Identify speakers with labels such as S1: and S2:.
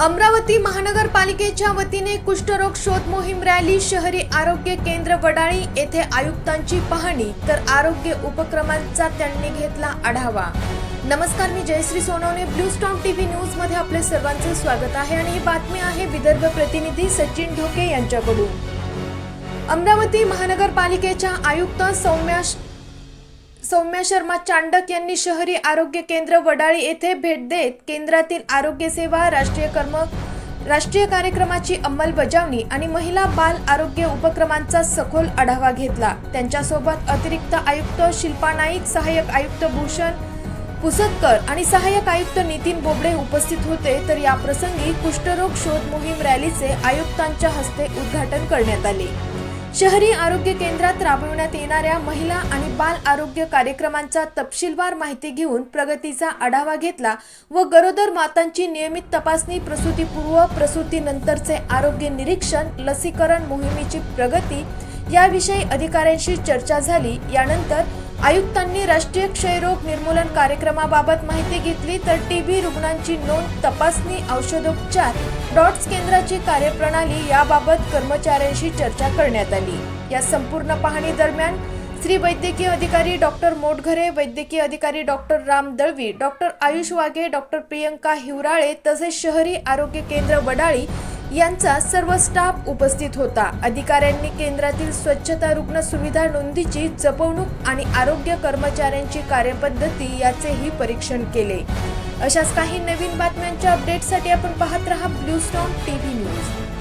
S1: अमरावती महानगरपालिकेच्या वतीने कुष्ठरोग शोध मोहीम रॅली शहरी आरोग्य केंद्र वडाळी येथे आयुक्तांची पाहणी तर आरोग्य उपक्रमांचा त्यांनी घेतला आढावा. नमस्कार मी Jayashree Sonawane. Blue Storm TV न्यूजमध्ये आपले सर्वांचे स्वागत आहे आणि ही बातमी आहे विदर्भ प्रतिनिधी सचिन ढोके यांच्याकडून. अमरावती महानगरपालिकेच्या आयुक्त सौम्या सौम्या शर्मा चांडक यांनी शहरी आरोग्य केंद्र वडाळी येथे भेट देत केंद्रातील आरोग्य सेवा राष्ट्रीय कर्म राष्ट्रीय कार्यक्रमाची अंमलबजावणी आणि महिला बाल आरोग्य उपक्रमांचा सखोल आढावा घेतला. त्यांच्यासोबत अतिरिक्त आयुक्त शिल्पा नाईक सहाय्यक आयुक्त भूषण पुसदकर आणि सहाय्यक आयुक्त नितीन बोबडे उपस्थित होते. तर या प्रसंगी कुष्ठरोग शोध मोहीम रॅलीचे आयुक्तांच्या हस्ते उद्घाटन करण्यात आले. शहरी आरोग्य केंद्रात राबविण्यात येणाऱ्या महिला आणि बाल आरोग्य कार्यक्रमांचा तपशीलवार माहिती घेऊन प्रगतीचा आढावा घेतला व गरोदर मातांची नियमित तपासणी प्रसूतीपूर्व प्रसूतीनंतरचे आरोग्य निरीक्षण लसीकरण मोहिमेची प्रगती याविषयी अधिकाऱ्यांशी चर्चा झाली. यानंतर आयुक्तांनी राष्ट्रीय क्षयरोग निर्मूलन कार्यक्रमाबाबत माहिती घेतली तर टीबी रुग्णांची नोंद तपासणी औषधोपचार डॉट्स केंद्राची कार्यप्रणाली याबाबत कर्मचाऱ्यांशी चर्चा करण्यात आली. या संपूर्ण पाहणी दरम्यान श्री वैद्यकीय अधिकारी डॉक्टर मोटघरे वैद्यकीय अधिकारी doctor Ram Dalvi doctor Ayush Waghe doctor Priyanka Hiwrale तसेच शहरी आरोग्य केंद्र वडाळी यांचा सर्व स्टाफ उपस्थित होता. अधिकाऱ्यांनी केंद्रातील स्वच्छता रुग्ण सुविधा नोंदीची जपवणूक आणि आरोग्य कर्मचाऱ्यांची कार्यपद्धती याचेही परीक्षण केले. अशाच काही नवीन बातम्यांच्या अपडेटसाठी आपण पाहत रहा Blue Storm T V news